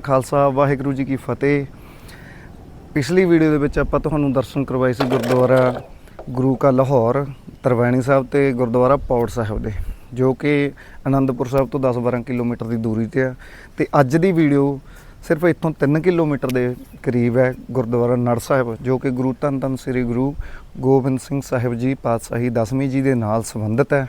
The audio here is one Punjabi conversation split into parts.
ਖਾਲਸਾ, ਵਾਹਿਗੁਰੂ ਜੀ ਕੀ ਫਤਿਹ। ਪਿਛਲੀ ਵੀਡੀਓ ਦੇ ਵਿੱਚ ਆਪਾਂ ਤੁਹਾਨੂੰ ਦਰਸ਼ਨ ਕਰਵਾਏ ਸੀ ਗੁਰਦੁਆਰਾ ਗੁਰੂ ਕਾ ਲਾਹੌਰ, ਤਰਵੈਣੀ ਸਾਹਿਬ ਤੇ ਗੁਰਦੁਆਰਾ ਪੌੜ ਸਾਹਿਬ ਦੇ, ਜੋ ਕਿ ਆਨੰਦਪੁਰ ਸਾਹਿਬ ਤੋਂ 10-12 ਕਿਲੋਮੀਟਰ ਦੀ ਦੂਰੀ ਤੇ ਆ। ਤੇ ਅੱਜ ਦੀ ਵੀਡੀਓ ਸਿਰਫ ਇੱਥੋਂ 3 ਕਿਲੋਮੀਟਰ ਦੇ ਕਰੀਬ ਹੈ ਗੁਰਦੁਆਰਾ ਨੜ ਸਾਹਿਬ, ਜੋ ਕਿ ਗੁਰੂ ਧੰਨ ਧੰਨ ਸ੍ਰੀ ਗੁਰੂ ਗੋਬਿੰਦ ਸਿੰਘ ਸਾਹਿਬ ਜੀ ਪਾਤਸ਼ਾਹੀ ਦਸਵੀਂ ਜੀ ਦੇ ਨਾਲ ਸੰਬੰਧਿਤ ਹੈ।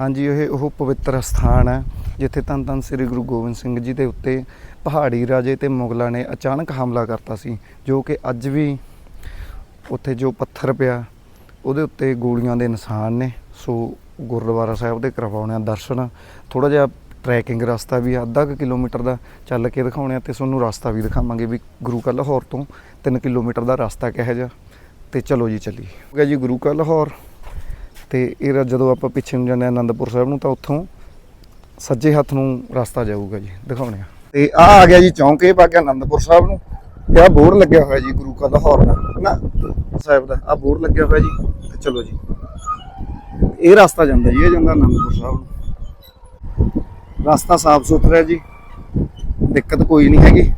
ਹਾਂਜੀ ਇਹ ਉਹ ਪਵਿੱਤਰ ਸਥਾਨ ਹੈ ਜਿੱਥੇ ਧੰਨ ਧੰਨ ਸ੍ਰੀ ਗੁਰੂ ਗੋਬਿੰਦ ਸਿੰਘ ਜੀ ਦੇ ਉੱਤੇ ਪਹਾੜੀ ਰਾਜੇ ਤੇ ਮੁਗਲਾਂ ਨੇ ਅਚਾਨਕ ਹਮਲਾ ਕਰਤਾ ਸੀ ਜੋ ਕਿ ਅੱਜ ਵੀ ਉੱਥੇ ਜੋ ਪੱਥਰ ਪਿਆ ਉਹਦੇ ਉੱਤੇ ਗੋਲੀਆਂ ਦੇ ਨਿਸ਼ਾਨ ਨੇ। ਸੋ ਗੁਰਦੁਆਰਾ ਸਾਹਿਬ ਦੇ ਕਰਵਾਉਣੇ ਆ ਦਰਸ਼ਨ ਥੋੜਾ ਜਿਹਾ ਟਰੈਕਿੰਗ ਰਸਤਾ ਵੀ ਆ, ਅੱਧਾ ਕੁ ਕਿਲੋਮੀਟਰ ਦਾ ਚੱਲ ਕੇ ਦਿਖਾਉਣੇ ਆ ਤੇ ਤੁਹਾਨੂੰ ਰਸਤਾ ਵੀ ਦਿਖਾਵਾਂਗੇ ਵੀ ਗੁਰੂ ਕਾ ਲਾਹੌਰ ਤੋਂ 3 ਕਿਲੋਮੀਟਰ ਦਾ ਰਸਤਾ ਕਿਹੋ ਜਿਹਾ। ਤੇ ਚਲੋ ਜੀ ਚੱਲੀਏ। ਹੋ ਗਿਆ ਜੀ ਗੁਰੂ ਕਾ ਲਾਹੌਰ। ਤੇ ਇਹ ਜਦੋਂ ਆਪਾਂ ਪਿੱਛੇ ਨੂੰ ਜਾਂਦੇ ਹਾਂ ਆਨੰਦਪੁਰ ਸਾਹਿਬ ਨੂੰ ਤਾਂ ਉੱਥੋਂ ਸੱਜੇ ਹੱਥ ਨੂੰ ਰਸਤਾ ਜਾਊਗਾ ਜੀ ਦਿਖਾਉਣੇ ਆ ਤੇ ਆ ਆ ਗਿਆ ਜੀ ਚੌਂਕ, ਇਹ ਪਾ ਗਿਆ ਆਨੰਦਪੁਰ ਸਾਹਿਬ ਨੂੰ। ਤੇ ਆ ਬੋਰਡ ਲੱਗਿਆ ਹੋਇਆ ਜੀ ਗੁਰੂ ਕਾ ਲਾਹੌਰ ਦਾ ਨਾ ਸਾਹਿਬ ਦਾ ਆ ਬੋਰਡ ਲੱਗਿਆ ਹੋਇਆ ਜੀ। ਤੇ ਚਲੋ ਜੀ। ਇਹ ਰਸਤਾ ਜਾਂਦਾ ਜੀ, ਇਹ ਜਾਂਦਾ ਆਨੰਦਪੁਰ ਸਾਹਿਬ ਨੂੰ। ਰਸਤਾ ਸਾਫ਼ ਸੁਥਰਾ ਹੈ ਜੀ, ਦਿੱਕਤ ਕੋਈ ਨਹੀਂ ਹੈਗੀ।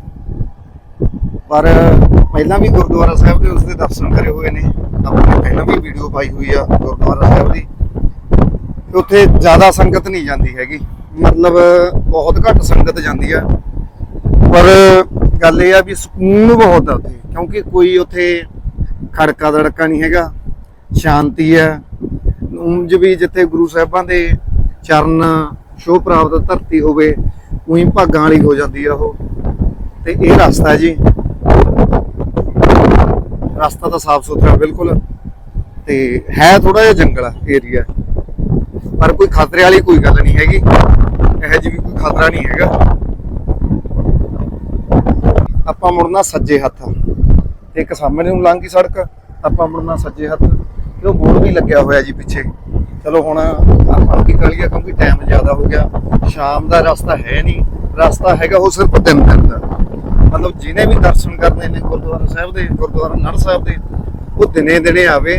ਪਰ ਪਹਿਲਾਂ ਵੀ ਗੁਰਦੁਆਰਾ ਸਾਹਿਬ ਦੇ ਉਸ ਦੇ ਦਰਸ਼ਨ ਕਰੇ ਹੋਏ ਨੇ। ਆਪਾਂ ਨੇ ਪਹਿਲਾਂ ਵੀ ਵੀਡੀਓ ਪਾਈ ਹੋਈ ਆ ਗੁਰਦੁਆਰਾ ਸਾਹਿਬ ਦੀ। ਉੱਥੇ ਜ਼ਿਆਦਾ ਸੰਗਤ ਨਹੀਂ ਜਾਂਦੀ ਹੈਗੀ। ਮਤਲਬ ਬਹੁਤ ਘੱਟ ਸੰਗਤ ਜਾਂਦੀ ਆ। ਪਰ ਗੱਲ ਇਹ ਆ ਵੀ ਸਕੂਨ ਬਹੁਤ ਆ ਉੱਥੇ। ਕਿਉਂਕਿ ਕੋਈ ਉੱਥੇ ਖੜਕਾ ਦੜਕਾ ਨਹੀਂ ਹੈਗਾ। ਸ਼ਾਂਤੀ ਹੈ ਉਂਝ ਵੀ ਜਿੱਥੇ ਗੁਰੂ ਸਾਹਿਬਾਂ ਦੇ ਚਰਨ ਸ਼ੋਅ ਪ੍ਰਾਪਤ ਧਰਤੀ ਹੋਵੇ, ਉਹੀ ਭਾਗਾਂ ਵਾਲੀ ਹੋ ਜਾਂਦੀ ਆ ਉਹ। ਤੇ ਇਹ ਰਸਤਾ ਜੀ। ਰਸਤਾ ਤਾਂ ਸਾਫ਼ ਸੁਥਰਾ ਬਿਲਕੁਲ ਤੇ ਹੈ ਥੋੜਾ ਜਿਹਾ ਜੰਗਲ ਏਰੀਆ ਪਰ ਕੋਈ ਖਤਰੇ ਵਾਲੀ ਕੋਈ ਗੱਲ ਨਹੀਂ ਹੈਗੀ। ਇਹੋ ਜਿਹੀ ਵੀ ਕੋਈ ਖਤਰਾ ਨਹੀਂ ਹੈਗਾ। ਆਪਾਂ ਮੁੜਨਾ ਸੱਜੇ ਹੱਥ। ਤੇ ਇੱਕ ਸਾਹਮਣੇ ਨੂੰ ਲੰਘ ਸੜਕ, ਆਪਾਂ ਮੁੜਨਾ ਸੱਜੇ ਹੱਥ। ਤੇ ਉਹ ਬੋਰਡ ਵੀ ਲੱਗਿਆ ਹੋਇਆ ਜੀ ਪਿੱਛੇ। ਚਲੋ ਹੁਣ ਆਪਾਂ ਕੀ ਕਰੀਏ ਕਿਉਂਕਿ ਟਾਈਮ ਜ਼ਿਆਦਾ ਹੋ ਗਿਆ। ਸ਼ਾਮ ਦਾ ਰਸਤਾ ਹੈ ਨਹੀਂ। ਰਸਤਾ ਹੈਗਾ ਉਹ ਸਿਰਫ ਦਿਨ ਦਿਨ ਦਾ। ਮਤਲਬ ਜਿਹਨੇ ਵੀ ਦਰਸ਼ਨ ਕਰਨੇ ਨੇ ਗੁਰਦੁਆਰਾ ਸਾਹਿਬ ਦੇ, ਗੁਰਦੁਆਰਾ ਨੜ ਸਾਹਿਬ ਦੇ, ਉਹ ਦਿਨੇ ਦਿਨੇ ਆਵੇ,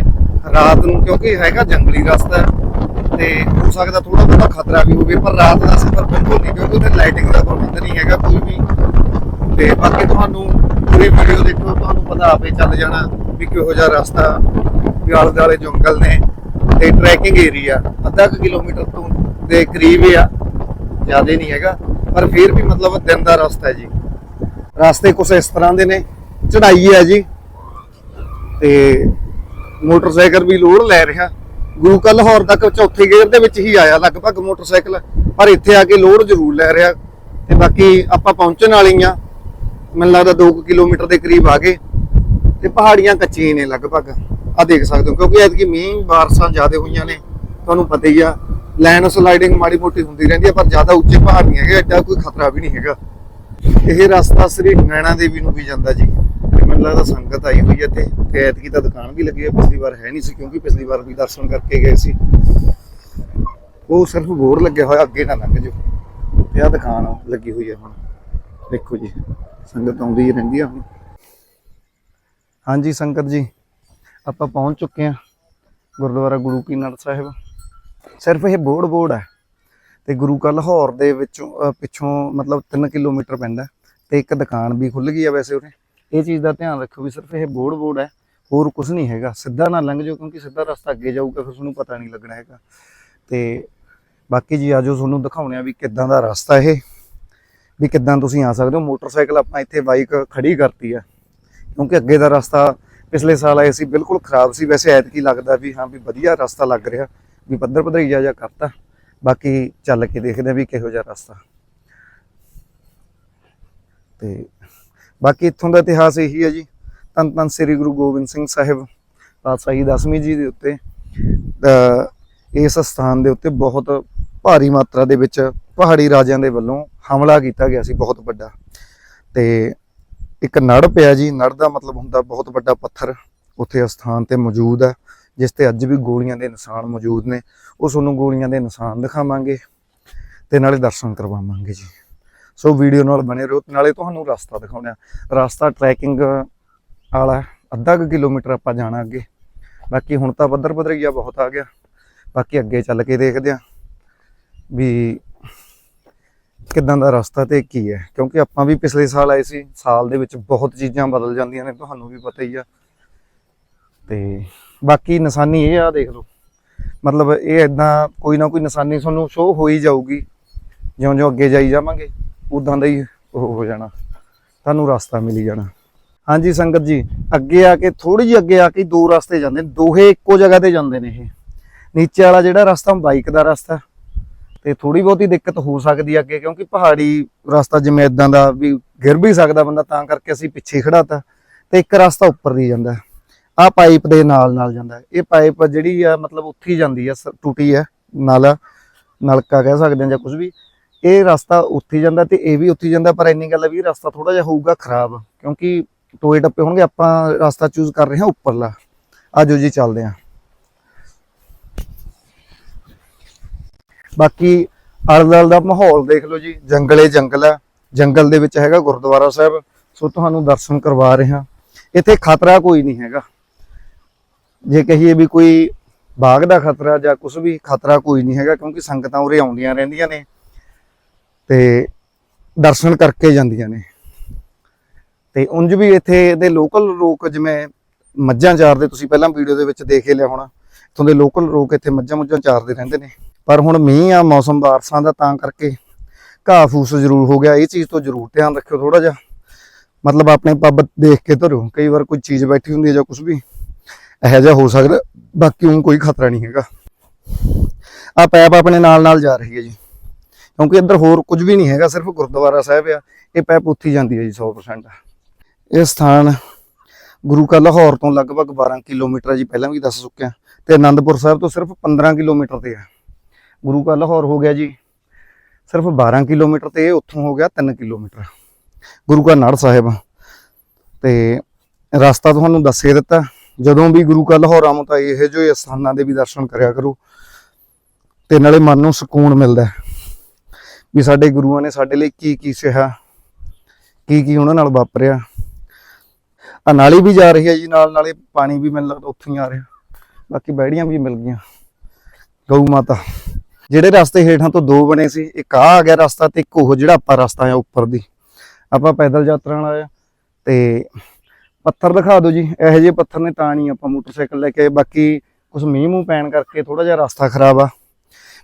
ਰਾਤ ਨੂੰ, ਕਿਉਂਕਿ ਹੈਗਾ ਜੰਗਲੀ ਰਸਤਾ ਹੈ ਤੇ ਹੋ ਸਕਦਾ ਥੋੜਾ ਬਹੁਤਾ ਖਤਰਾ ਵੀ ਹੋਵੇ, ਪਰ ਰਾਤ ਦਾ ਸਫ਼ਰ ਬਿਲਕੁਲ ਨਹੀਂ, ਕਿਉਂਕਿ ਉੱਥੇ ਲਾਈਟਿੰਗ ਦਾ ਪ੍ਰਬੰਧ ਨਹੀਂ ਹੈਗਾ, ਕੋਈ ਵੀ। ਤੇ ਬਾਕੀ ਤੁਹਾਨੂੰ ਪੂਰੀ ਵੀਡੀਓ ਦੇਖੋ, ਤੁਹਾਨੂੰ ਪਤਾ ਆਪੇ ਚੱਲ ਜਾਣਾ ਵੀ ਕਿਹੋ ਜਿਹਾ ਰਸਤਾ, ਵੀ ਆਲੇ ਦੁਆਲੇ ਜੰਗਲ ਨੇ ਤੇ ਟਰੈਕਿੰਗ ਏਰੀਆ ਅੱਧਾ ਕੁ ਕਿਲੋਮੀਟਰ ਤੋਂ ਦੇ ਕਰੀਬ ਹੀ ਆ, ਜ਼ਿਆਦਾ ਨਹੀਂ ਹੈਗਾ, ਪਰ ਫਿਰ ਵੀ ਮਤਲਬ ਦਿਨ ਦਾ ਰਸਤਾ ਹੈ ਜੀ। ਰਸਤੇ ਕੁਛ ਇਸ ਤਰ੍ਹਾਂ ਦੇ ਨੇ ਚੜਾਈ ਹੈ ਜੀ। ਤੇ ਮੋਟਰਸਾਈਕਲ ਵੀ ਲੋਡ ਲੈ ਰਿਹਾ। ਗੁਰੂ ਕਾ ਲਾਹੌਰ ਤੱਕ ਚੌਥੇ ਗੇਅਰ ਦੇ ਵਿੱਚ ਹੀ ਆਇਆ ਲਗਭਗ ਮੋਟਰਸਾਈਕਲ, ਪਰ ਇੱਥੇ ਆ ਕੇ ਲੋਡ ਜ਼ਰੂਰ ਲੈ ਰਿਹਾ। ਤੇ ਬਾਕੀ ਆਪਾਂ ਪਹੁੰਚਣ ਵਾਲੀ ਆ ਮੈਨੂੰ ਲੱਗਦਾ 2 ਕਿਲੋਮੀਟਰ ਦੇ ਕਰੀਬ ਆ ਗਏ ਤੇ ਪਹਾੜੀਆਂ ਕੱਚੀਆਂ ਨੇ ਲਗਭਗ। ਆ ਦੇਖ ਸਕਦੇ ਹੋ, ਕਿਉਂਕਿ ਐਤਕੀ ਮੀਂਹ, ਬਾਰਸਾਂ ਜ਼ਿਆਦਾ ਹੋਈਆਂ ਨੇ। ਤੁਹਾਨੂੰ ਪਤਾ ਹੀ ਆ, ਲੈਂਡ ਸਲਾਈਡਿੰਗ ਮਾੜੀ ਮੋਟੀ ਹੁੰਦੀ ਰਹਿੰਦੀ ਆ, ਪਰ ਜ਼ਿਆਦਾ ਉੱਚੇ ਪਹਾੜ ਨਹੀਂ ਹੈਗੇ, ਐਡਾ ਕੋਈ ਖਤਰਾ ਵੀ ਨਹੀਂ ਹੈਗਾ। ਇਹ ਰਸਤਾ ਸ੍ਰੀ ਨੈਣਾ ਦੇਵੀ ਨੂੰ ਵੀ ਜਾਂਦਾ ਜੀ। ਮੈਨੂੰ ਲੱਗਦਾ ਸੰਗਤ ਆਈ ਹੋਈ ਹੈ ਇੱਥੇ। ਤੇ ਐਤਕੀ ਤਾਂ ਦੁਕਾਨ ਵੀ ਲੱਗੀ ਹੈ। ਪਿਛਲੀ ਵਾਰ ਹੈ ਨਹੀਂ ਸੀ ਕਿਉਂਕਿ ਪਿਛਲੀ ਵਾਰ ਵੀ ਦਰਸ਼ਨ ਕਰਕੇ ਗਏ ਸੀ। ਉਹ ਸਿਰਫ ਬੋਰ ਲੱਗਿਆ ਹੋਇਆ, ਅੱਗੇ ਨਾ ਲੰਘ ਜਾਓ। ਤੇ ਆ ਦੁਕਾਨ ਲੱਗੀ ਹੋਈ ਹੈ ਹੁਣ। ਦੇਖੋ ਜੀ, ਸੰਗਤ ਆਉਂਦੀ ਹੀ ਰਹਿੰਦੀ ਆ ਹੁਣ। ਹਾਂਜੀ ਸੰਗਤ ਜੀ, ਆਪਾਂ ਪਹੁੰਚ ਚੁੱਕੇ ਹਾਂ ਗੁਰਦੁਆਰਾ ਗੁਰੂ ਕੀ ਨੜ ਸਾਹਿਬ। ਸਿਰਫ ਇਹ ਬੋਰਡ ਬੋਰਡ ਹੈ। ਤੇ ਗੁਰੂ ਕਾ ਲਾਹੌਰ ਦੇ ਵਿੱਚੋਂ ਪਿੱਛੋਂ ਮਤਲਬ 3 ਕਿਲੋਮੀਟਰ ਪੈਂਦਾ ਤੇ ਇੱਕ ਦੁਕਾਨ ਵੀ ਖੁੱਲ ਗਈ ਆ ਵੈਸੇ ਉਹਨੇ ਇਹ ਚੀਜ਼ ਦਾ ਧਿਆਨ ਰੱਖੋ ਵੀ ਸਿਰਫ ਇਹ ਬੋਰਡ ਬੋਰਡ ਹੈ, ਹੋਰ ਕੁਝ ਨਹੀਂ ਹੈਗਾ। ਸਿੱਧਾ ਨਾ ਲੰਘ ਜਾਓ ਕਿਉਂਕਿ ਸਿੱਧਾ ਰਸਤਾ ਅੱਗੇ ਜਾਊਗਾ, ਫਿਰ ਤੁਹਾਨੂੰ ਪਤਾ ਨਹੀਂ ਲੱਗਣਾ ਹੈਗਾ। ਤੇ ਬਾਕੀ ਜੀ ਆਜੋ ਤੁਹਾਨੂੰ ਦਿਖਾਉਣੇ ਆ ਵੀ ਕਿੱਦਾਂ ਦਾ ਰਸਤਾ ਇਹ, ਵੀ ਕਿੱਦਾਂ ਤੁਸੀਂ ਆ ਸਕਦੇ ਹੋ। ਮੋਟਰਸਾਈਕਲ ਆਪਾਂ ਇੱਥੇ ਬਾਈਕ ਖੜੀ ਕਰਤੀ ਆ ਕਿਉਂਕਿ ਅੱਗੇ ਦਾ ਰਸਤਾ ਪਿਛਲੇ ਸਾਲ ਆਏ ਸੀ, ਬਿਲਕੁਲ ਖਰਾਬ ਸੀ। ਵੈਸੇ ਐਤਕੀ ਲੱਗਦਾ ਵੀ ਹਾਂ ਵੀ ਵਧੀਆ ਰਸਤਾ ਲੱਗ ਰਿਹਾ, ਵੀ ਪੱਧਰ ਪੱਧਰੀਆ ਜਾ ਕਰਤਾ। ਬਾਕੀ ਚੱਲ ਕੇ ਦੇਖਦੇ ਆ ਵੀ ਕਿਹੋ ਜਿਹਾ ਰਸਤਾ। ਤੇ ਬਾਕੀ ਇੱਥੋਂ ਦਾ ਇਤਿਹਾਸ ਇਹੀ ਹੈ ਜੀ। ਧੰਨ ਧੰਨ ਸ੍ਰੀ ਗੁਰੂ ਗੋਬਿੰਦ ਸਿੰਘ ਸਾਹਿਬ ਪਾਤਸ਼ਾਹੀ ਦਸਵੀਂ ਜੀ ਦੇ ਉੱਤੇ। ਇਸ ਸਥਾਨ ਦੇ ਉੱਤੇ ਬਹੁਤ ਭਾਰੀ ਮਾਤਰਾ ਦੇ ਵਿੱਚ ਪਹਾੜੀ ਰਾਜਿਆਂ ਦੇ ਵੱਲੋਂ ਹਮਲਾ ਕੀਤਾ ਗਿਆ ਸੀ, ਬਹੁਤ ਵੱਡਾ। ਤੇ ਇੱਕ ਨੜ ਪਿਆ ਜੀ, ਨੜ ਦਾ ਮਤਲਬ ਹੁੰਦਾ ਬਹੁਤ ਵੱਡਾ ਪੱਥਰ। ਉੱਥੇ ਅਸਥਾਨ ਤੇ ਮੌਜੂਦ ਹੈ। ਜਿਸ ਤੇ ਅੱਜ ਵੀ ਗੋਲੀਆਂ ਦੇ ਨਿਸ਼ਾਨ ਮੌਜੂਦ ਨੇ, ਉਹ ਤੁਹਾਨੂੰ ਗੋਲੀਆਂ ਦੇ ਨਿਸ਼ਾਨ ਦਿਖਾਵਾਂਗੇ ਤੇ ਨਾਲੇ ਦਰਸ਼ਨ ਕਰਵਾਵਾਂਗੇ ਜੀ। ਸੋ ਵੀਡੀਓ ਨਾਲ ਬਣੇ ਰਹੋ ਤੇ ਨਾਲੇ ਤੁਹਾਨੂੰ ਰਸਤਾ ਦਿਖਾਉਣਾ ਰਸਤਾ ਟਰੈਕਿੰਗ ਵਾਲਾ ਅੱਧਾ ਕੁ ਕਿਲੋਮੀਟਰ ਆਪਾਂ ਜਾਣਾ ਅੱਗੇ। ਬਾਕੀ ਹੁਣ ਤਾਂ ਪੱਧਰ ਪੱਧਰੀਆ ਬਹੁਤ ਆ ਗਿਆ। ਬਾਕੀ ਅੱਗੇ ਚੱਲ ਕੇ ਦੇਖਦੇ ਆ ਵੀ ਕਿੱਦਾਂ ਦਾ ਰਸਤਾ ਤੇ ਕੀ ਹੈ। ਕਿਉਂਕਿ ਆਪਾਂ ਵੀ ਪਿਛਲੇ ਸਾਲ ਆਏ ਸੀ, ਸਾਲ ਦੇ ਵਿੱਚ ਬਹੁਤ ਚੀਜ਼ਾਂ ਬਦਲ ਜਾਂਦੀਆਂ ਨੇ, ਤੁਹਾਨੂੰ ਵੀ ਪਤਾ ਹੀ ਆ। ਤੇ ਬਾਕੀ ਨਿਸ਼ਾਨੀ ਇਹ ਆ ਦੇਖ ਲਓ। ਮਤਲਬ ਇਹ ਇਦਾਂ ਕੋਈ ਨਾ ਕੋਈ ਨਿਸ਼ਾਨੀ ਤੁਹਾਨੂੰ ਸ਼ੋਅ ਹੋ ਹੀ ਜਾਊਗੀ। ਜਿਉਂ-ਜਿਉਂ ਅੱਗੇ ਜਾਈ ਜਾਵਾਂਗੇ ਉਦਾਂ ਦਾ ਹੀ ਉਹ ਹੋ ਜਾਣਾ। ਤੁਹਾਨੂੰ ਰਸਤਾ ਮਿਲੀ ਜਾਣਾ। ਹਾਂਜੀ ਸੰਗਤ ਜੀ, ਅੱਗੇ ਆ ਕੇ ਥੋੜੀ ਜਿਹੀ ਅੱਗੇ ਆ ਕੇ ਦੋ ਰਸਤੇ ਜਾਂਦੇ ਨੇ। ਦੋਹੇ ਇੱਕੋ ਜਗ੍ਹਾ ਤੇ ਜਾਂਦੇ ਨੇ ਇਹ। ਨੀਚੇ ਵਾਲਾ ਜਿਹੜਾ ਰਸਤਾ ਬਾਈਕ ਦਾ ਰਸਤਾ। ਤੇ ਥੋੜੀ ਬਹੁਤੀ ਦਿੱਕਤ ਹੋ ਸਕਦੀ ਹੈ ਅੱਗੇ, ਕਿਉਂਕਿ ਪਹਾੜੀ ਰਸਤਾ ਜਿਵੇਂ ਇਦਾਂ ਦਾ ਵੀ ਗਿਰ ਵੀ ਸਕਦਾ ਬੰਦਾ, ਤਾਂ ਕਰਕੇ ਅਸੀਂ ਪਿੱਛੇ ਖੜਾਤਾ ਤੇ। ਇੱਕ ਰਸਤਾ ਉੱਪਰ ਦੀ ਜਾਂਦਾ। ਆ ਪਾਈਪ ਦੇ ਨਾਲ ਨਾਲ ਜਾਂਦਾ ਇਹ ਪਾਈਪ ਜਿਹੜੀ ਆ, ਮਤਲਬ ਉੱਥੇ ਜਾਂਦੀ ਆ, ਸ- ਟੂਟੀ ਆ ਨਾਲ, ਨਲਕਾ ਕਹਿ ਸਕਦੇ ਆ ਜਾਂ ਕੁਝ ਵੀ। ਇਹ ਰਸਤਾ ਉੱਥੇ ਜਾਂਦਾ ਤੇ ਇਹ ਵੀ ਉੱਥੇ ਜਾਂਦਾ, ਪਰ ਇੰਨੀ ਗੱਲ ਆ ਵੀ ਇਹ ਰਸਤਾ ਥੋੜਾ ਜਿਹਾ ਹੋਊਗਾ ਖਰਾਬ, ਕਿਉਂਕਿ ਟੋਏ ਟੱਪੇ ਹੋਣਗੇ, ਆਪਾਂ ਰਸਤਾ ਚੂਜ਼ ਕਰ ਰਹੇ ਹਾਂ ਉੱਪਰਲਾ। ਆਜੋ ਜੀ, ਚੱਲਦੇ ਹਾਂ। ਬਾਕੀ ਆਲੇ-ਦੁਆਲੇ ਦਾ ਮਾਹੌਲ ਦੇਖ ਲਓ ਜੀ, ਜੰਗਲੇ ਜੰਗਲ ਹੈ ਜੰਗਲ ਦੇ ਵਿੱਚ ਹੈਗਾ ਗੁਰਦੁਆਰਾ ਸਾਹਿਬ, ਸੋ ਤੁਹਾਨੂੰ ਦਰਸ਼ਨ ਕਰਵਾ ਰਹੇ ਹਾਂ। ਇੱਥੇ ਖਤਰਾ ਕੋਈ ਨਹੀਂ ਹੈਗਾ। ਜੇ ਕਹੀਏ ਵੀ ਕੋਈ ਬਾਗ ਦਾ ਖਤਰਾ ਜਾਂ ਕੁਝ ਵੀ, ਖਤਰਾ ਕੋਈ ਨਹੀਂ ਹੈਗਾ ਕਿਉਂਕਿ ਸੰਗਤਾਂ ਉਰੇ ਆਉਂਦੀਆਂ ਰਹਿੰਦੀਆਂ ਨੇ ਤੇ ਦਰਸ਼ਨ ਕਰਕੇ ਜਾਂਦੀਆਂ ਨੇ। ਤੇ ਉਂਝ ਵੀ ਇੱਥੇ ਦੇ ਲੋਕਲ ਲੋਕ ਜਿਵੇਂ ਮੱਝਾਂ ਚਾਰਦੇ, ਤੁਸੀਂ ਪਹਿਲਾਂ ਵੀਡੀਓ ਦੇ ਵਿੱਚ ਦੇਖ ਲਿਆ ਹੋਣਾ, ਇੱਥੋਂ ਦੇ ਲੋਕਲ ਲੋਕ ਇੱਥੇ ਮੱਝਾਂ ਮੁੱਝਾਂ ਚਾਰਦੇ ਰਹਿੰਦੇ ਨੇ। ਪਰ ਹੁਣ ਮੀਂਹ ਆ, ਮੌਸਮ ਬਾਰਸਾਂ ਦਾ ਤਾਂ ਕਰਕੇ ਘਾਹ ਫੂਸ ਜ਼ਰੂਰ ਹੋ ਗਿਆ, ਇਹ ਚੀਜ਼ ਤੋਂ ਜ਼ਰੂਰ ਧਿਆਨ ਰੱਖਿਓ ਥੋੜਾ ਜਿਹਾ। ਮਤਲਬ ਆਪਣੇ ਪੱਬ ਦੇਖ ਕੇ ਧਰੋ, ਕਈ ਵਾਰ ਕੋਈ ਚੀਜ਼ ਬੈਠੀ ਹੁੰਦੀ ਹੈ ਜਾਂ ਕੁਝ ਵੀ। ਇਹੋ ਜਿਹਾ ਹੋ ਸਕਦਾ, ਬਾਕੀ ਉਹ ਕੋਈ ਖਤਰਾ ਨਹੀਂ ਹੈਗਾ। ਆ ਪੈਪ ਆਪਣੇ ਨਾਲ ਨਾਲ ਜਾ ਰਹੀ ਹੈ ਜੀ। ਕਿਉਂਕਿ ਇੱਧਰ ਹੋਰ ਕੁਝ ਵੀ ਨਹੀਂ ਹੈਗਾ, ਸਿਰਫ ਗੁਰਦੁਆਰਾ ਸਾਹਿਬ ਆ। ਇਹ ਪੈਪ ਉੱਥੇ ਹੀ ਜਾਂਦੀ ਹੈ ਜੀ 100% ਇਹ ਸਥਾਨ ਗੁਰੂ ਕਾ ਲਾਹੌਰ ਤੋਂ ਲਗਭਗ 12 ਕਿਲੋਮੀਟਰ ਜੀ, ਪਹਿਲਾਂ ਵੀ ਦੱਸ ਚੁੱਕਿਆ। ਤੇ ਆਨੰਦਪੁਰ ਸਾਹਿਬ ਤੋਂ ਸਿਰਫ 15 ਕਿਲੋਮੀਟਰ ਤੇ ਆ। ਗੁਰੂ ਕਾ ਲਾਹੌਰ ਹੋ ਗਿਆ ਜੀ। ਸਿਰਫ 12 ਕਿਲੋਮੀਟਰ ਤੇ ਉੱਥੋਂ ਹੋ ਗਿਆ 3 ਕਿਲੋਮੀਟਰ। ਗੁਰੂ ਕਾ ਨੜ ਸਾਹਿਬ। ਤੇ ਰਸਤਾ ਤੁਹਾਨੂੰ ਦੱਸੇ ਦਿੱਤਾ। ਜਦੋਂ ਵੀ ਗੁਰੂ ਕਾ ਲਾਹੌਰ ਆਮੋ ਤਾਂ ਇਹ ਜੋ ਸਥਾਨਾਂ ਦੇ ਵੀ ਦਰਸ਼ਨ ਕਰਿਆ ਕਰੋ। ਤੇ ਨਾਲੇ ਮਨ ਨੂੰ ਸਕੂਨ ਮਿਲਦਾ ਵੀ ਸਾਡੇ ਗੁਰੂਆਂ ਨੇ ਸਾਡੇ ਲਈ ਕੀ ਕੀ ਸਿਹਾ ਕੀ ਕੀ ਉਹਨਾਂ ਨਾਲ ਵਾਪਰਿਆ। ਆ ਨਾਲੀ ਵੀ ਜਾ ਰਹੀ ਹੈ ਜੀ, ਨਾਲ ਨਾਲੇ ਪਾਣੀ ਵੀ ਮੈਨੂੰ ਲੱਗਦਾ ਉੱਥੋਂ ਹੀ ਆ ਰਿਹਾ। ਬਾਕੀ ਬੈੜੀਆਂ ਵੀ ਮਿਲ ਗਈਆਂ। ਗਊ ਮਾਤਾ, ਜਿਹੜੇ ਰਸਤੇ ਹੇਠਾਂ ਤੋਂ ਦੋ ਬਣੇ ਸੀ, ਇੱਕ ਆ ਆ ਗਿਆ ਰਸਤਾ ਤੇ ਇੱਕ ਉਹ ਜਿਹੜਾ ਆਪਾਂ ਰਸਤਾ ਆ ਉੱਪਰ ਦੀ। ਆਪਾਂ ਪੈਦਲ ਯਾਤਰਾ ਨਾਲ ਆਇਆ ਤੇ ਪੱਥਰ ਦਿਖਾ ਦਿਓ ਜੀ, ਇਹੋ ਜਿਹੇ ਪੱਥਰ ਨੇ ਤਾਂ ਨਹੀਂ ਆਪਾਂ ਮੋਟਰਸਾਈਕਲ ਲੈ ਕੇ ਬਾਕੀ ਕੁਝ ਮੀਂਹ ਮੂੰਹ ਪੈਣ ਕਰਕੇ ਥੋੜਾ ਜਿਹਾ ਰਸਤਾ ਖਰਾਬ ਆ।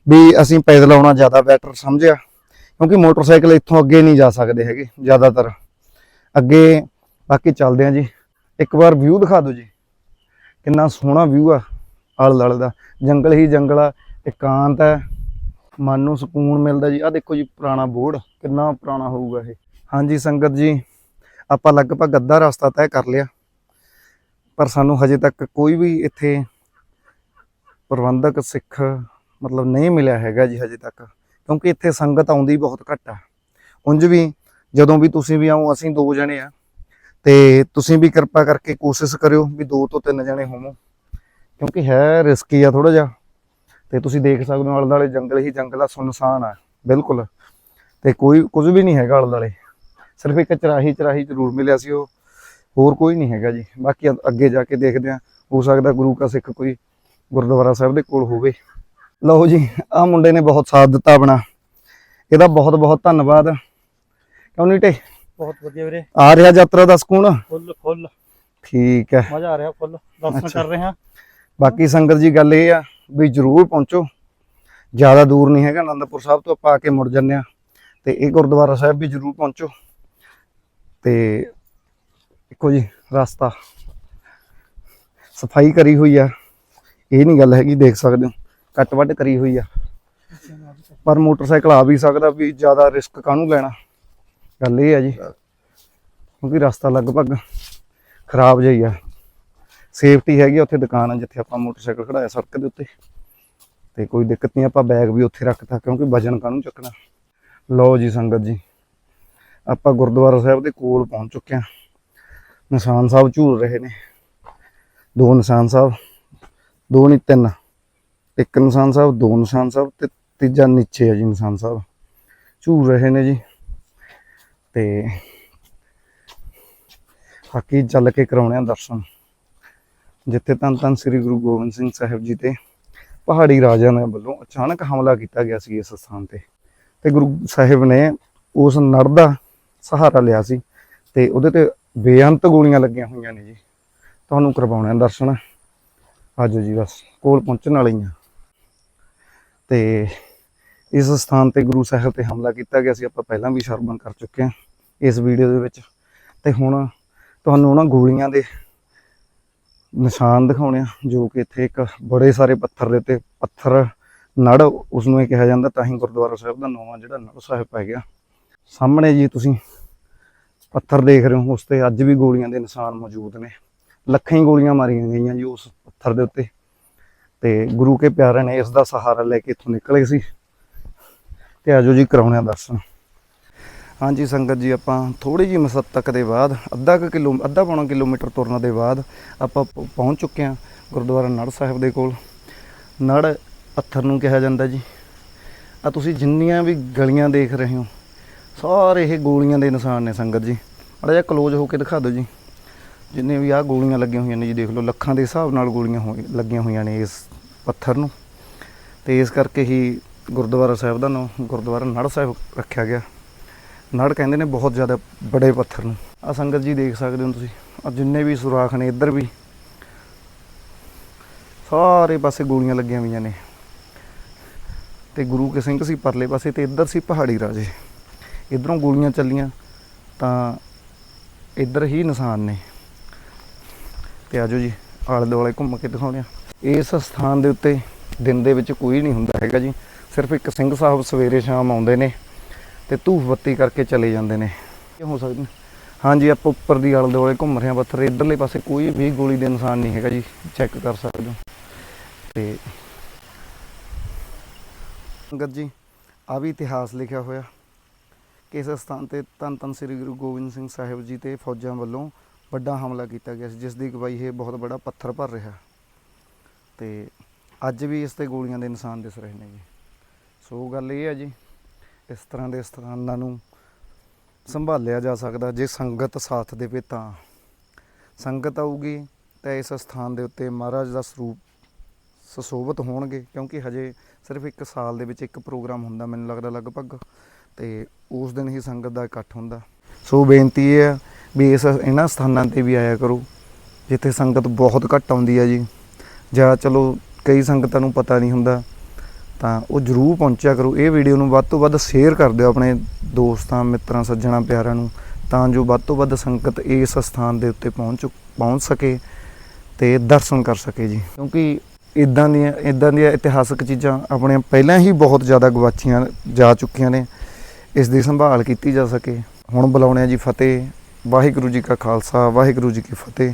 ਵੀ ਅਸੀਂ ਪੈਦਲ ਆਉਣਾ ਜ਼ਿਆਦਾ ਬੈਟਰ ਸਮਝਿਆ, ਕਿਉਂਕਿ ਮੋਟਰਸਾਈਕਲ ਇੱਥੋਂ ਅੱਗੇ ਨਹੀਂ ਜਾ ਸਕਦੇ ਹੈਗੇ, ਜ਼ਿਆਦਾਤਰ। ਅੱਗੇ, ਬਾਕੀ ਚੱਲਦੇ ਆ ਜੀ। ਇੱਕ ਵਾਰ ਵਿਊ ਦਿਖਾ ਦਿਓ ਜੀ। ਕਿੰਨਾ ਸੋਹਣਾ ਵਿਊ ਆ, ਆਲੇ ਦੁਆਲੇ ਦਾ। ਜੰਗਲ ਹੀ ਜੰਗਲ ਆ, ਇਕਾਂਤ ਹੈ। ਮਨ ਨੂੰ ਸਕੂਨ ਮਿਲਦਾ ਜੀ। ਆ ਦੇਖੋ ਜੀ, ਪੁਰਾਣਾ ਬੋਰਡ, ਕਿੰਨਾ ਪੁਰਾਣਾ ਹੋਊਗਾ ਇਹ। ਹਾਂਜੀ ਸੰਗਤ ਜੀ ਆਪਾਂ ਲਗਭਗ ਅੱਧਾ ਰਸਤਾ ਤੈਅ ਕਰ ਲਿਆ। ਪਰ ਸਾਨੂੰ ਹਜੇ ਤੱਕ ਕੋਈ ਵੀ ਇੱਥੇ ਪ੍ਰਬੰਧਕ ਸਿੱਖ ਮਤਲਬ ਨਹੀਂ ਮਿਲਿਆ ਹੈਗਾ ਜੀ ਹਜੇ ਤੱਕ। ਕਿਉਂਕਿ ਇੱਥੇ ਸੰਗਤ ਆਉਂਦੀ ਬਹੁਤ ਘੱਟ ਆ। ਉਂਝ ਵੀ ਜਦੋਂ ਵੀ ਤੁਸੀਂ ਵੀ ਆਓ, ਅਸੀਂ ਦੋ ਜਣੇ ਆ। ਤੇ ਤੁਸੀਂ ਵੀ ਕਿਰਪਾ ਕਰਕੇ ਕੋਸ਼ਿਸ਼ ਕਰਿਓ ਵੀ ਦੋ ਤੋਂ ਤਿੰਨ ਜਣੇ ਹੋਵੋ। ਕਿਉਂਕਿ ਹੈ ਰਿਸਕੀ ਆ ਥੋੜਾ ਜਿਹਾ। ਤੇ ਤੁਸੀਂ ਦੇਖ ਸਕਦੇ ਹੋ ਆਲੇ ਦੁਆਲੇ ਜੰਗਲ ਹੀ ਜੰਗਲ ਆ, ਸੁਨਸਾਨ ਆ, ਬਿਲਕੁਲ। ਤੇ ਕੋਈ ਕੁਝ ਵੀ ਨਹੀਂ ਹੈਗਾ ਆਲੇ ਦੁਆਲੇ ਸਿਰਫ ਇੱਕ ਚਰਾਹੀ ਚਰਾਹੀ ਜ਼ਰੂਰ ਮਿਲਿਆ ਸੀ ਉਹ। ਹੋਰ ਕੋਈ ਨਹੀਂ ਹੈਗਾ ਜੀ। ਬਾਕੀ ਅੱਗੇ ਜਾ ਕੇ ਦੇਖਦੇ ਆ ਹੋ ਸਕਦਾ ਗੁਰੂ ਕਾ ਸਿੱਖ ਕੋਈ ਗੁਰਦੁਆਰਾ ਸਾਹਿਬ ਦੇ ਕੋਲ ਹੋਵੇ। ਲਓ ਜੀ ਆ ਮੁੰਡੇ ਨੇ ਬਹੁਤ ਸਾਥ ਦਿੱਤਾ ਆਪਣਾ। ਇਹਦਾ ਬਹੁਤ ਬਹੁਤ ਧੰਨਵਾਦ। ਕਿਉਂ ਨੀਟੇ ਬਹੁਤ ਵਧੀਆ ਵੀਰੇ। ਆ ਰਿਹਾ ਯਾਤਰਾ ਦਾ ਸਕੂਨ? ਫੁੱਲ ਫੁੱਲ। ਠੀਕ ਹੈ। ਮਜ਼ਾ ਆ ਰਿਹਾ ਫੁੱਲ। ਦਰਸ਼ਨ। ਕਰ ਰਹੇ ਹਾਂ। ਬਾਕੀ ਸੰਗਤ ਜੀ ਗੱਲ ਇਹ ਆ ਵੀ ਜਰੂਰ ਪਹੁੰਚੋ। ਜ਼ਿਆਦਾ ਦੂਰ ਨਹੀਂ ਹੈਗਾ। ਆਨੰਦਪੁਰ ਸਾਹਿਬ ਤੋਂ ਆਪਾਂ ਆ ਕੇ ਮੁੜ ਜੰਨੇ ਆ ਤੇ ਇਹ ਗੁਰਦੁਆਰਾ ਸਾਹਿਬ ਵੀ ਜਰੂਰ ਪਹੁੰਚੋ। ਤੇ ਦੇਖੋ ਜੀ ਰਸਤਾ ਸਫ਼ਾਈ ਕਰੀ ਹੋਈ ਆ। ਇਹ ਨਹੀਂ ਗੱਲ ਹੈਗੀ ਦੇਖ ਸਕਦੇ ਹੋ ਕੱਟ ਵੱਢ ਕਰੀ ਹੋਈ ਆ। ਪਰ ਮੋਟਰਸਾਈਕਲ ਆ ਵੀ ਸਕਦਾ ਵੀ ਜ਼ਿਆਦਾ ਰਿਸਕ ਕਾਹਨੂੰ ਲੈਣਾ? ਗੱਲ ਇਹ ਆ ਜੀ ਕਿਉਂਕਿ ਰਸਤਾ ਲਗਭਗ ਖਰਾਬ ਜਿਹਾ ਆ। ਸੇਫਟੀ ਹੈਗੀ ਆ, ਉੱਥੇ ਦੁਕਾਨ ਆ ਜਿੱਥੇ ਆਪਾਂ ਮੋਟਰਸਾਈਕਲ ਖੜਾਇਆ ਸੜਕ ਦੇ ਉੱਤੇ। ਤੇ ਕੋਈ ਦਿੱਕਤ ਨਹੀਂ ਆਪਾਂ ਬੈਗ ਵੀ ਉੱਥੇ ਰੱਖਤਾ ਕਿਉਂਕਿ ਵਜਨ ਕਾਹਨੂੰ ਚੱਕਣਾ। ਲਓ ਜੀ ਸੰਗਤ ਜੀ ਆਪਾਂ ਗੁਰਦੁਆਰਾ ਸਾਹਿਬ ਦੇ ਕੋਲ ਪਹੁੰਚ ਚੁੱਕੇ ਹਾਂ। ਨਿਸ਼ਾਨ ਸਾਹਿਬ ਝੂਲ ਰਹੇ ਨੇ। ਦੋ ਨਿਸ਼ਾਨ ਸਾਹਿਬ, ਦੋ ਨਹੀਂ, ਤਿੰਨ। ਇੱਕ ਨਿਸ਼ਾਨ ਸਾਹਿਬ, ਦੋ ਨਿਸ਼ਾਨ ਸਾਹਿਬ ਤੇ ਤੀਜਾ ਨੀਚੇ ਹੈ ਜੀ ਨਿਸ਼ਾਨ ਸਾਹਿਬ। ਝੂਲ ਰਹੇ ਨੇ ਜੀ। ਤੇ ਬਾਕੀ ਚੱਲ ਕੇ ਕਰਾਉਣੇ ਆ ਦਰਸ਼ਨ। ਜਿੱਥੇ ਧੰਨ ਧੰਨ ਸ੍ਰੀ ਗੁਰੂ ਗੋਬਿੰਦ ਸਿੰਘ ਸਾਹਿਬ ਜੀ ਤੇ ਪਹਾੜੀ ਰਾਜਿਆਂ ਦੇ ਵੱਲੋਂ ਅਚਾਨਕ ਹਮਲਾ ਕੀਤਾ ਗਿਆ ਸੀ ਇਸ ਸਥਾਨ ਤੇ। ਤੇ ਗੁਰੂ ਸਾਹਿਬ ਨੇ ਉਸ ਨੜ ਦਾ ਸਹਾਰਾ ਲਿਆ ਸੀ ਤੇ ਉਹਦੇ ਤੇ ਬੇਅੰਤ ਗੋਲੀਆਂ ਲੱਗੀਆਂ ਹੋਈਆਂ ਨੇ ਜੀ। ਤੁਹਾਨੂੰ ਕਰਵਾਉਣੇ ਆ ਦਰਸ਼ਨ। ਆਜੋ ਜੀ ਬਸ, ਕੋਲ ਪਹੁੰਚਣ ਵਾਲੀ ਆ। ਤੇ ਇਸ ਸਥਾਨ ਤੇ ਗੁਰੂ ਸਾਹਿਬ ਤੇ ਹਮਲਾ ਕੀਤਾ ਗਿਆ ਸੀ, ਆਪਾਂ ਪਹਿਲਾਂ ਵੀ ਸ਼ਰਮਨ ਕਰ ਚੁੱਕੇ ਹਾਂ ਇਸ ਵੀਡੀਓ ਦੇ ਵਿੱਚ। ਤੇ ਹੁਣ ਤੁਹਾਨੂੰ ਉਹਨਾਂ ਗੋਲੀਆਂ ਦੇ ਨਿਸ਼ਾਨ ਦਿਖਾਉਣੇ ਆ, ਜੋ ਕਿ ਇੱਥੇ ਇੱਕ ਬੜੇ ਸਾਰੇ ਪੱਥਰ ਦੇ ਉੱਤੇ ਪੱਥਰ, ਨੜ ਉਸ ਨੂੰ ਇਹ ਕਿਹਾ ਜਾਂਦਾ ਤਾਂ ਹੀ ਗੁਰਦੁਆਰਾ ਸਾਹਿਬ ਦਾ ਨਾਮ ਜਿਹੜਾ ਨੜ ਸਾਹਿਬ ਪੈ ਗਿਆ। ਸਾਹਮਣੇ ਜੀ ਤੁਸੀਂ ਪੱਥਰ ਦੇਖ ਰਹੇ ਹੋ, ਉਸ ਤੇ ਅੱਜ ਵੀ ਗੋਲੀਆਂ ਦੇ ਨਿਸ਼ਾਨ ਮੌਜੂਦ ਨੇ। ਲੱਖਾਂ ਹੀ ਗੋਲੀਆਂ ਮਾਰੀਆਂ ਗਈਆਂ ਜੀ ਉਸ ਪੱਥਰ ਦੇ ਉੱਤੇ। ਤੇ ਗੁਰੂ ਕੇ ਪਿਆਰਿਆਂ ਨੇ ਇਸ ਦਾ ਸਹਾਰਾ ਲੈ ਕੇ ਇੱਥੋਂ ਨਿਕਲੇ ਸੀ। ਤੇ ਆਜੋ ਜੀ ਕਰਾਉਣੇ ਆ ਦਰਸ਼ਨ। ਹਾਂਜੀ ਸੰਗਤ ਜੀ, ਆਪਾਂ ਥੋੜੀ ਜੀ ਮਸੱਤਕ ਦੇ ਬਾਅਦ, ਅੱਧਾ ਕੁ ਕਿਲੋ, ਅੱਧਾ ਪੌਣਾ ਕਿਲੋਮੀਟਰ ਤੁਰਨ ਦੇ ਬਾਅਦ ਆਪਾਂ ਪ- ਪਹੁੰਚ ਚੁੱਕੇ ਹਾਂ ਗੁਰਦੁਆਰਾ ਨੜ ਸਾਹਿਬ ਦੇ ਕੋਲ। ਨੜ ਪੱਥਰ ਨੂੰ ਕਿਹਾ ਜਾਂਦਾ ਜੀ। ਆ ਤੁਸੀਂ ਜਿੰਨੀਆਂ ਵੀ ਗਲੀਆਂ ਦੇਖ ਰਹੇ ਹੋ ਸਾਰੇ ਇਹ ਗੋਲੀਆਂ ਦੇ ਨਿਸ਼ਾਨ ਨੇ ਸੰਗਤ ਜੀ। ਮਾੜਾ ਜਿਹਾ ਕਲੋਜ਼ ਹੋ ਕੇ ਦਿਖਾ ਦਿਓ ਜੀ। ਜਿੰਨੇ ਵੀ ਆਹ ਗੋਲੀਆਂ ਲੱਗੀਆਂ ਹੋਈਆਂ ਨੇ ਜੀ, ਦੇਖ ਲਓ, ਲੱਖਾਂ ਦੇ ਹਿਸਾਬ ਨਾਲ ਗੋਲੀਆਂ ਹੋਈ- ਲੱਗੀਆਂ ਹੋਈਆਂ ਨੇ ਇਸ ਪੱਥਰ ਨੂੰ। ਤੇ ਇਸ ਕਰਕੇ ਹੀ ਗੁਰਦੁਆਰਾ ਸਾਹਿਬ ਦਾ ਨਾਮ, ਗੁਰਦੁਆਰਾ ਨੜ ਸਾਹਿਬ ਰੱਖਿਆ ਗਿਆ। ਨੜ ਕਹਿੰਦੇ ਨੇ ਬਹੁਤ ਜ਼ਿਆਦਾ ਬੜੇ ਪੱਥਰ ਨੂੰ। ਆ ਸੰਗਤ ਜੀ ਦੇਖ ਸਕਦੇ ਹੋ ਤੁਸੀਂ ਆ ਜਿੰਨੇ ਵੀ ਸੁਰਾਖ ਨੇ, ਇੱਧਰ ਵੀ ਸਾਰੇ ਪਾਸੇ ਗੋਲੀਆਂ ਲੱਗੀਆਂ ਹੋਈਆਂ ਨੇ। ਤੇ ਗੁਰੂ ਕੇ ਸਿੰਘ ਸੀ ਪਰਲੇ ਪਾਸੇ ਤੇ ਇੱਧਰ ਸੀ ਪਹਾੜੀ ਰਾਜੇ। ਇਧਰੋਂ ਗੋਲੀਆਂ ਚੱਲੀਆਂ, ਤਾਂ ਇੱਧਰ ਹੀ ਨਿਸ਼ਾਨ ਨੇ। ਤੇ ਆਜੋ ਜੀ ਆਲੇ ਦੁਆਲੇ ਘੁੰਮ ਕੇ ਦਿਖਾਉਂਦੇ ਆ ਇਸ ਸਥਾਨ ਦੇ ਉੱਤੇ ਦਿਨ ਦੇ ਵਿੱਚ ਕੋਈ ਨਹੀਂ ਹੁੰਦਾ ਹੈਗਾ ਜੀ। ਸਿਰਫ ਇੱਕ ਸਿੰਘ ਸਾਹਿਬ ਸਵੇਰੇ ਸ਼ਾਮ ਆਉਂਦੇ ਨੇ ਤੇ ਧੂਫ ਬੱਤੀ ਕਰਕੇ ਚਲੇ ਜਾਂਦੇ ਨੇ। ਇਹ ਹੋ ਸਕਦਾ। ਹਾਂਜੀ, ਆਪਾਂ ਉੱਪਰ ਦੀ ਆਲੇ ਦੁਆਲੇ ਘੁੰਮ ਰਹੇ ਹਾਂ, ਪੱਥਰ ਇਧਰਲੇ ਪਾਸੇ ਕੋਈ ਵੀ ਗੋਲੀ ਦੇ ਨਿਸ਼ਾਨ ਨਹੀਂ ਹੈਗਾ ਜੀ। ਚੈੱਕ ਕਰ ਸਕਦੇ ਹੋ। ਤੇ ਸੰਗਤ ਜੀ, ਆ ਵੀ ਇਤਿਹਾਸ ਲਿਖਿਆ ਹੋਇਆ। ਕਿ ਇਸ ਸਥਾਨ ਤੇ ਧੰਨ ਧੰਨ ਸ੍ਰੀ ਗੁਰੂ ਗੋਬਿੰਦ ਸਿੰਘ ਸਾਹਿਬ ਜੀ ਤੇ ਫੌਜਾਂ ਵੱਲੋਂ ਵੱਡਾ ਹਮਲਾ ਕੀਤਾ ਗਿਆ ਸੀ, ਜਿਸ ਦੀ ਗਵਾਹੀ ਇਹ ਬਹੁਤ ਬੜਾ ਪੱਥਰ ਭਰ ਰਿਹਾ। ਤੇ ਅੱਜ ਵੀ ਇਸ ਤੇ ਗੋਲੀਆਂ ਦੇ ਨਿਸ਼ਾਨ ਦਿਸ ਰਹੇ ਨੇ ਜੀ। ਸੋ ਗੱਲ ਇਹ ਹੈ ਜੀ, ਇਸ ਤਰ੍ਹਾਂ ਦੇ ਸਥਾਨਾਂ ਨੂੰ ਸੰਭਾਲਿਆ ਜਾ ਸਕਦਾ, ਜੇ ਸੰਗਤ ਸਾਥ ਦੇਵੇ ਤਾਂ। ਸੰਗਤ ਆਊਗੀ ਤਾਂ ਇਸ ਸਥਾਨ ਦੇ ਉੱਤੇ ਮਹਾਰਾਜ ਦਾ ਸਰੂਪ ਸੁਸ਼ੋਭਿਤ ਹੋਣਗੇ, ਕਿਉਂਕਿ ਹਜੇ ਸਿਰਫ ਇੱਕ ਸਾਲ ਦੇ ਵਿੱਚ ਇੱਕ ਪ੍ਰੋਗਰਾਮ ਹੁੰਦਾ, ਮੈਨੂੰ ਲੱਗਦਾ ਲਗਭਗ ਤੇ ਉਸ ਦਿਨ ਹੀ ਸੰਗਤ ਦਾ ਇਕੱਠ ਹੁੰਦਾ। ਸੋ ਬੇਨਤੀ ਇਹ ਹੈ ਵੀ ਇਸ ਇਹਨਾਂ ਸਥਾਨਾਂ ਤੇ ਵੀ ਆਇਆ ਕਰੋ, ਜਿੱਥੇ ਸੰਗਤ ਬਹੁਤ ਘੱਟ ਆਉਂਦੀ ਹੈ ਜੀ। ਜਾਂ ਚਲੋ ਕਈ ਸੰਗਤਾਂ ਨੂੰ ਪਤਾ ਨਹੀਂ ਹੁੰਦਾ, ਤਾਂ ਉਹ ਜਰੂਰ ਪਹੁੰਚਿਆ ਕਰੋ। ਇਹ ਵੀਡੀਓ ਨੂੰ ਵੱਧ ਤੋਂ ਵੱਧ ਸ਼ੇਅਰ ਕਰ ਦਿਓ ਆਪਣੇ ਦੋਸਤਾਂ, ਮਿੱਤਰਾਂ, ਸੱਜਣਾ ਪਿਆਰਾਂ ਨੂੰ, ਤਾਂ ਜੋ ਵੱਧ ਤੋਂ ਵੱਧ ਸੰਗਤ ਇਸ ਸਥਾਨ ਦੇ ਉੱਤੇ ਪਹੁੰਚ ਪਹੁੰਚ ਸਕੇ ਤੇ ਦਰਸ਼ਨ ਕਰ ਸਕੇ ਜੀ। ਕਿਉਂਕਿ ਇਦਾਂ ਦੀਆਂ ਇਦਾਂ ਦੀਆਂ ਇਤਿਹਾਸਕ ਚੀਜ਼ਾਂ ਆਪਣੇ ਪਹਿਲਾਂ ਹੀ ਬਹੁਤ ਜ਼ਿਆਦਾ ਗਵਾਚੀਆਂ ਜਾ ਚੁੱਕੀਆਂ ਨੇ। ਇਸ ਦੀ ਸੰਭਾਲ ਕੀਤੀ ਜਾ ਸਕੇ। ਹੁਣ ਬੁਲਾਉਣੇ ਆ ਜੀ ਫਤਿਹ। ਵਾਹਿਗੁਰੂ ਜੀ ਕਾ ਖਾਲਸਾ, ਵਾਹਿਗੁਰੂ ਜੀ ਕੀ ਫਤਿਹ।